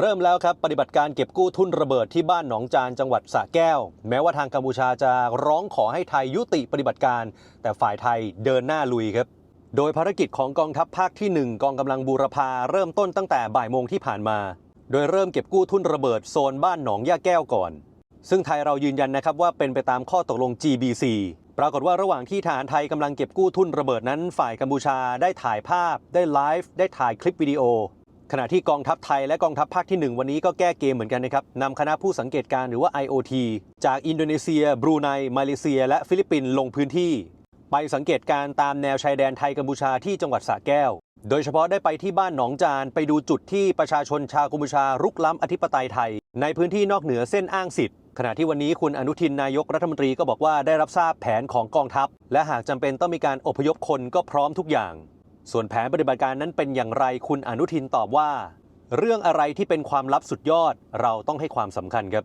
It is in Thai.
เริ่มแล้วครับปฏิบัติการเก็บกู้ทุนระเบิดที่บ้านหนองจานจังหวัดสระแก้ว แม้ว่าทางกัมพูชาจะร้องขอให้ไทยยุติปฏิบัติการ แต่ฝ่ายไทยเดินหน้าลุยครับ โดยภารกิจของกองทัพภาคที่ 1 กองกำลังบูรพาเริ่มต้นตั้งแต่บ่ายโมงที่ผ่านมา โดยเริ่มเก็บกู้ทุนระเบิดโซนบ้านหนองย่าแก้วก่อน ซึ่งไทยเรายืนยันนะครับว่าเป็นไปตามข้อตกลง GBC ปรากฏว่าระหว่างที่ทหารไทยกำลังเก็บกู้ทุนระเบิดนั้น ฝ่ายกัมพูชาได้ถ่ายภาพ ได้ไลฟ์ได้ถ่ายคลิปวิดีโอ ขณะที่กองทัพไทยและกองทัพภาคที่ 1 วันนี้ก็แก้เกมเหมือนกันนะครับนำคณะผู้สังเกตการณ์หรือว่า IOT จากอินโดนีเซีย บรูไน มาเลเซีย และฟิลิปปินส์ลงพื้นที่ ไปสังเกตการณ์ตามแนวชายแดนไทยกัมพูชาที่จังหวัดสระแก้ว โดยเฉพาะได้ไปที่บ้านหนองจานไปดูจุดที่ประชาชนชาวกัมพูชารุกล้ำอธิปไตยไทย ในพื้นที่นอกเหนือเส้นอ้างสิทธิ์ขณะที่วันนี้คุณอนุทินนายกรัฐมนตรีก็บอกว่าได้รับทราบแผนของกองทัพ และหากจำเป็นต้องมีการอพยพคนก็พร้อมทุกอย่าง ส่วนแผนปฏิบัติการนั้นเป็นอย่างไรคุณอนุทินตอบว่า เรื่องอะไรที่เป็นความลับสุดยอดเราต้องให้ความสำคัญครับ